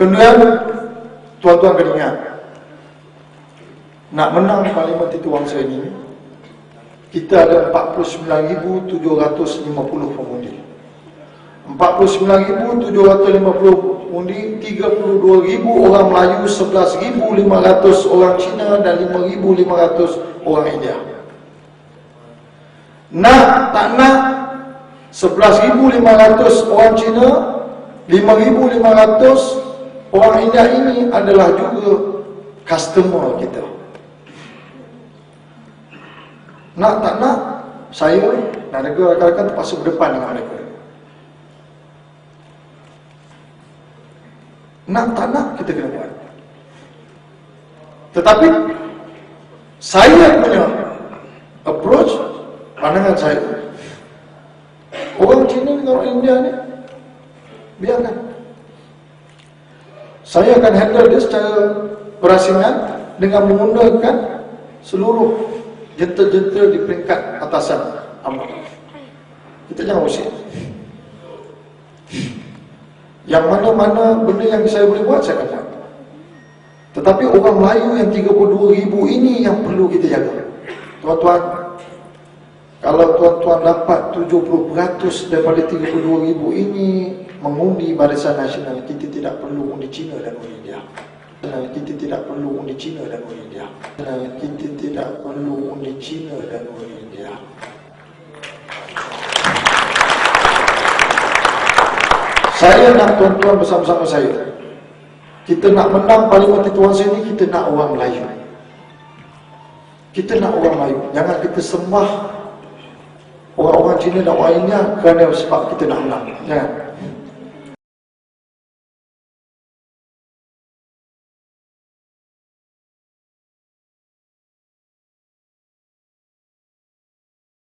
Kemudian tuan-tuan kena ingat nak menang parlimen itu bangsa ini kita ada 49,750 pengundi. 49,750 pengundi 32,000 orang Melayu 11,500 orang Cina dan 5,500 orang India. Nak tak nak 11,500 orang Cina 5,500 orang India ini adalah juga customer kita. Nak tak nak saya dan negara rakan-rakan terpaksa berdepan dengan mereka. Nak tak nak kita kena buat. Tetapi saya punya approach pandangan saya. Orang Cina dengan orang India ni biarkan saya akan handle dia secara berasingan dengan menggunakan seluruh jentera-jentera di peringkat atasan amat. Kita jangan usik. Yang mana-mana benda yang saya boleh buat, saya akan buat. Tetapi orang Melayu yang 32 ribu ini yang perlu kita jaga. Tuan-tuan, kalau tuan-tuan dapat 70% daripada 32 ribu ini mengundi Barisan Nasional, kita tidak perlu undi Cina dan undi India. Dan kita tidak perlu undi Cina dan undi India. Dan kita tidak perlu undi Cina dan undi India. Saya nak tuan-tuan bersama-sama saya. Kita nak menang parlimen tituan sini, kita nak orang Melayu. Kita nak orang Melayu. Jangan kita sembah orang-orang Cina dan orang India kerana sebab kita nak menang. Jangan.